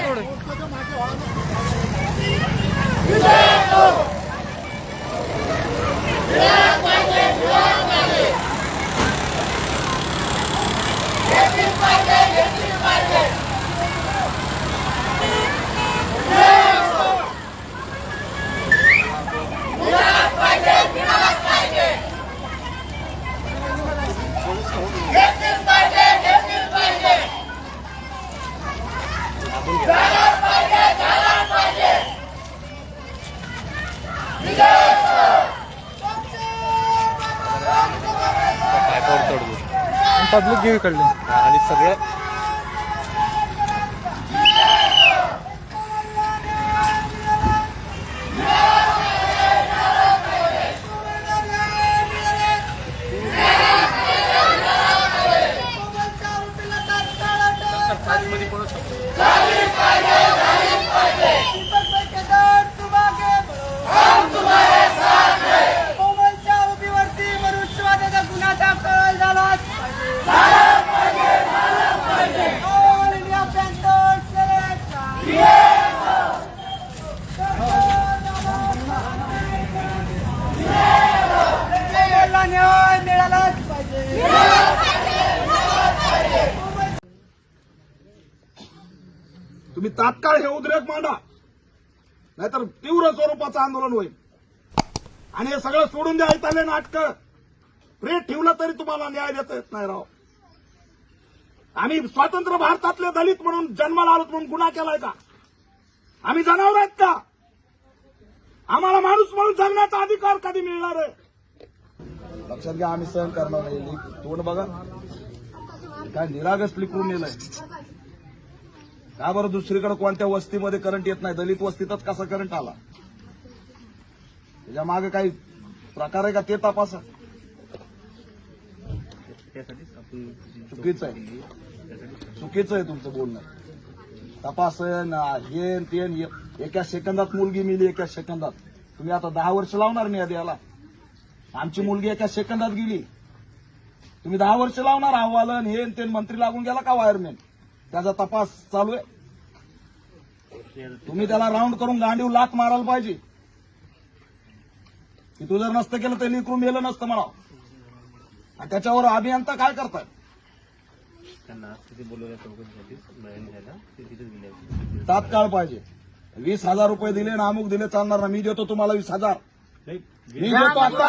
थोडं पब्लिक घेऊ इकडले. आणि सगळं तुम्ही तात्काळ हे उद्रेक मांडा. नाहीतर तीव्र स्वरूपाचं आंदोलन होईल. आणि हे सगळं सोडून द्या इथले नाटकं. प्रेट ठेवलं तरी तुम्हाला न्याय देता येत नाही राव. आम्ही स्वतंत्र भारतातले दलित म्हणून जन्माला आलो म्हणून गुन्हा केलाय का? आम्ही जनावर आहेत का? आम्हाला माणूस म्हणून जगण्याचा अधिकार कधी मिळणार आहे? लक्षात घ्या आम्ही सहन करणार नाही. तोंड बघा. काय निरागस लिकरून नेलंय. का बरं दुसरीकडे कोणत्या वस्तीमध्ये करंट येत नाही? दलित वस्तीतच कसा करंट आला? त्याच्यामागे काही प्रकार आहे का? ते तपासा. चुकीचं आहे. चुकीचं आहे तुमचं बोलणं. तपास हे ते एका सेकंदात मुलगी मिली एका सेकंदात. तुम्ही आता दहा वर्ष लावणार नाही याला. आमची मुलगी एका सेकंदात गेली. तुम्ही दहा वर्ष लावणार अहवालन हे ते मंत्री लागून गेला का वायरमॅन त्याचा तपास चालू आहे. तुम्ही त्याला राऊंड करून गांडीव लात मारायला पाहिजे. की तू जर नसतं केलं तर लिकरून मेलं नसतं म्हणा आणि त्याच्यावर अभियंता काय करताय? त्यांना तिथे बोलवल्या चौकशीसाठी मिळाली झाला ते तिथेच गेले. होते. तात्काळ पाहिजे. वीस हजार रुपये दिले ना अमुक दिले चालणार ना मी देतो तुम्हाला वीस हजार. मी देतो आता.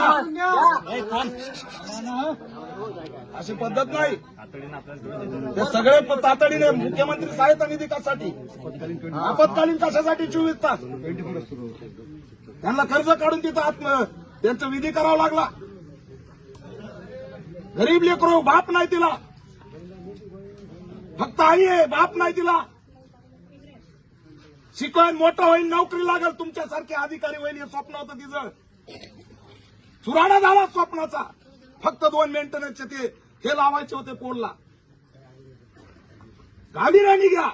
अशी पद्धत नाही. ते सगळे तातडीने मुख्यमंत्री सहायता निधी कशासाठी आपत्कालीन कशासाठी चोवीस तास त्यांना कर्ज काढून तिथं आत्म त्यांचं विधी करावा लागला. गरीब लेकरो बाप नाही तिला. फक्त आई आहे बाप नाही तिला. शिकवून मोठं होईल नोकरी लागेल तुमच्यासारखे अधिकारी होईल हे स्वप्न होतं तिचं. चुराडा झाला स्वप्नाचा. फक्त दोन मेंटेनन्सचे ते हे लावायचे होते पोलला. गाडी राणी घ्या.